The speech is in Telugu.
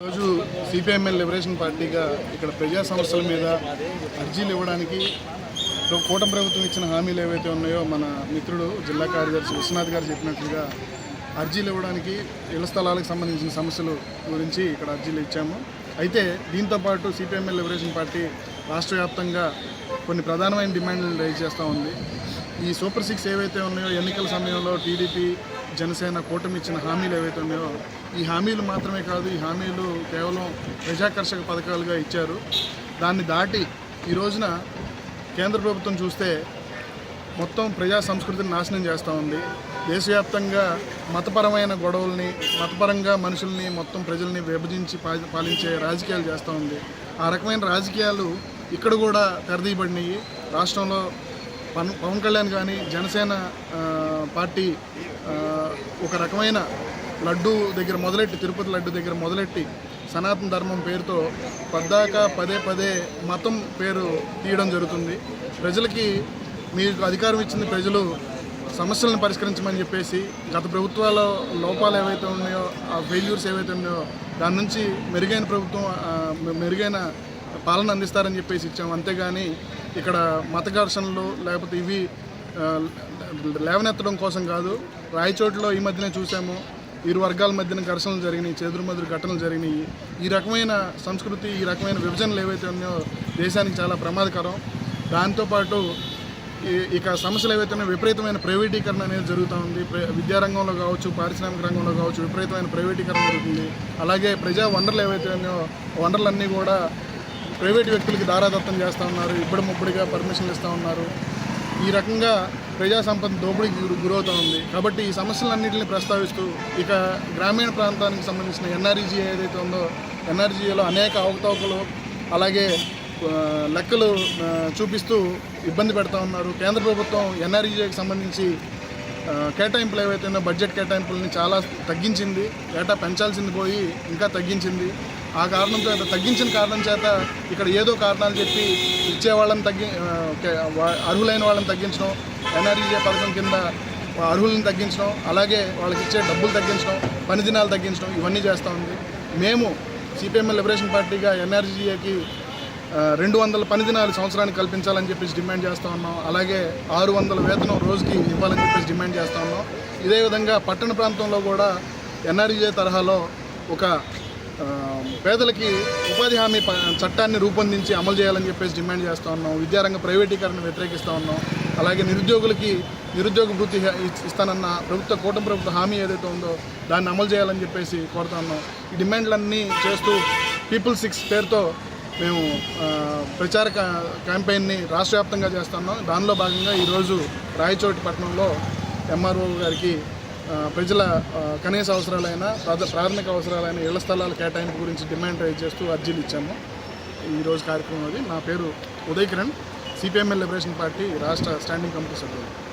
రోజు సిపిఎంఎల్ లిబరేషన్ పార్టీగా ఇక్కడ ప్రజా సమస్యల మీద అర్జీలు ఇవ్వడానికి కూటమి ప్రభుత్వం ఇచ్చిన హామీలు ఏవైతే ఉన్నాయో మన మిత్రుడు జిల్లా కార్యదర్శి విశ్వనాథ్ గారు చెప్పినట్లుగా అర్జీలు ఇవ్వడానికి ఇళ్ళ స్థలాలకు సంబంధించిన సమస్యలు గురించి ఇక్కడ అర్జీలు ఇచ్చాము. అయితే దీంతో పాటు సిపిఎంఎల్ లిబరేషన్ పార్టీ రాష్ట్ర వ్యాప్తంగా కొన్ని ప్రధానమైన డిమాండ్లను రైజ్ చేస్తూ ఉంది. ఈ సూపర్ సిక్స్ ఏవైతే ఉన్నాయో ఎన్నికల సమయంలో టీడీపీ జనసేన కూటమి ఇచ్చిన హామీలు ఏవైతే ఉన్నాయో ఈ హామీలు మాత్రమే కాదు ఈ హామీలు కేవలం ప్రజాకర్షక పథకాలుగా ఇచ్చారు. దాన్ని దాటి ఈ రోజున కేంద్ర ప్రభుత్వం చూస్తే మొత్తం ప్రజా సంస్కృతిని నాశనం చేస్తూ ఉంది. దేశవ్యాప్తంగా మతపరమైన గొడవల్ని మతపరంగా మనుషుల్ని మొత్తం ప్రజల్ని విభజించి పాలించే రాజకీయాలు చేస్తూ ఉంది. ఆ రకమైన రాజకీయాలు ఇక్కడ కూడా తెరదీయబడినాయి రాష్ట్రంలో పవన్ పవన్ కళ్యాణ్ కానీ జనసేన పార్టీ ఒక రకమైన లడ్డు దగ్గర మొదలెట్టి తిరుపతి లడ్డు దగ్గర మొదలెట్టి సనాతన ధర్మం పేరుతో పద్దాక పదే పదే మతం పేరు తీయడం జరుగుతుంది. ప్రజలకి మీకు అధికారం ఇచ్చింది ప్రజలు సమస్యలను పరిష్కరించమని చెప్పేసి గత ప్రభుత్వాల లోపాలు ఏవైతే ఉన్నాయో ఆ ఫెయిల్యూర్స్ ఏవైతే ఉన్నాయో దాని నుంచి మెరుగైన ప్రభుత్వం మెరుగైన పాలన అందిస్తారని చెప్పేసి ఇచ్చాం. అంతేగాని ఇక్కడ మత ఘర్షణలు లేకపోతే ఇవి లేవనెత్తడం కోసం కాదు రాయచోట్లో ఈ మధ్యనే చూసాము. ఇరు వర్గాల మధ్యన ఘర్షణలు జరిగినాయి చెదురుమదురు ఘటనలు జరిగినాయి. ఈ రకమైన సంస్కృతి ఈ రకమైన విభజనలు ఏవైతే ఉన్నాయో దేశానికి చాలా ప్రమాదకరం. దాంతోపాటు ఇక సమస్యలు ఏవైతే ఉన్నాయో విపరీతమైన ప్రైవేటీకరణ అనేది జరుగుతూ ఉంది. ప్ర- విద్యారంగంలో కావచ్చు పారిశ్రామిక రంగంలో కావచ్చు విపరీతమైన ప్రైవేటీకరణ జరుగుతుంది. అలాగే ప్రజా వనరులు ఏవైతే ఉన్నాయో వనరులన్నీ కూడా ప్రైవేట్ వ్యక్తులకి దారాదత్తం చేస్తూ ఉన్నారు ఇప్పుడు ముప్పుడిగా పర్మిషన్లు ఇస్తూ ఉన్నారు. ఈ రకంగా ప్రజా సంపద దోపిడీకి గురి గురవుతూ ఉంది. కాబట్టి ఈ సమస్యలన్నింటినీ ప్రస్తావిస్తూ ఇక గ్రామీణ ప్రాంతానికి సంబంధించిన ఎన్ఆర్జీ ఏదైతే ఉందో ఎన్ఆర్జీలో అనేక అవకతవకలు అలాగే లెక్కలు చూపిస్తూ ఇబ్బంది పెడతా ఉన్నారు. కేంద్ర ప్రభుత్వం ఎన్ఆర్జీకి సంబంధించి కేటాయింపులు ఏవైతే ఉన్నాయో బడ్జెట్ కేటాయింపులని చాలా తగ్గించింది. ఏటా పెంచాల్సింది పోయి ఇంకా తగ్గించింది. ఆ కారణం చేత తగ్గించిన కారణం చేత ఇక్కడ ఏదో కారణాలు చెప్పి ఇచ్చే వాళ్ళని తగ్గి అర్హులైన వాళ్ళని తగ్గించడం ఎన్ఆర్ఈజే పథకం కింద అర్హులను తగ్గించడం అలాగే వాళ్ళకి ఇచ్చే డబ్బులు తగ్గించడం పని దినాలు తగ్గించడం ఇవన్నీ చేస్తూ ఉంది. మేము సిపిఎంఎల్ లిబరేషన్ పార్టీగా ఎన్ఆర్జీఏకి రెండు వందల పని దినాలు సంవత్సరానికి కల్పించాలని చెప్పేసి డిమాండ్ చేస్తూ ఉన్నాం. అలాగే ఆరు వందల వేతనం రోజుకి ఇవ్వాలని చెప్పేసి డిమాండ్ చేస్తూ ఉన్నాం. ఇదే విధంగా పట్టణ ప్రాంతంలో కూడా ఎన్ఆర్జీఏ తరహాలో ఒక పేదలకి ఉపాధి హామీ చట్టాన్ని రూపొందించి అమలు చేయాలని చెప్పేసి డిమాండ్ చేస్తూ ఉన్నాం. విద్యారంగ ప్రైవేటీకరణ వ్యతిరేకిస్తూ ఉన్నాం. అలాగే నిరుద్యోగులకి నిరుద్యోగ వృత్తి ఇస్తానన్న ప్రభుత్వ కూటమి ప్రభుత్వ హామీ ఏదైతే ఉందో దాన్ని అమలు చేయాలని చెప్పేసి కోరుతా ఉన్నాం. ఈ డిమాండ్లన్నీ చేస్తూ పీపుల్ సిక్స్ పేరుతో మేము ప్రచార క్యాంపెయిన్ని రాష్ట్ర వ్యాప్తంగా చేస్తున్నాం దానిలో భాగంగా ఈరోజు రాయచోటి పట్టణంలో ఎంఆర్ఓ గారికి ప్రజల కనీస అవసరాలైన ప్రాథ- ప్రాథమిక అవసరాలైన ఇళ్ళ స్థలాల కేటాయింపు గురించి డిమాండ్ రైజ్ చేస్తూ అర్జీలు ఇచ్చాము. ఈరోజు కార్యక్రమం అది. నా పేరు Uday Kiran CPML liberation party రాష్ట్ర స్టాండింగ్ కమిటీ సభ్యులు.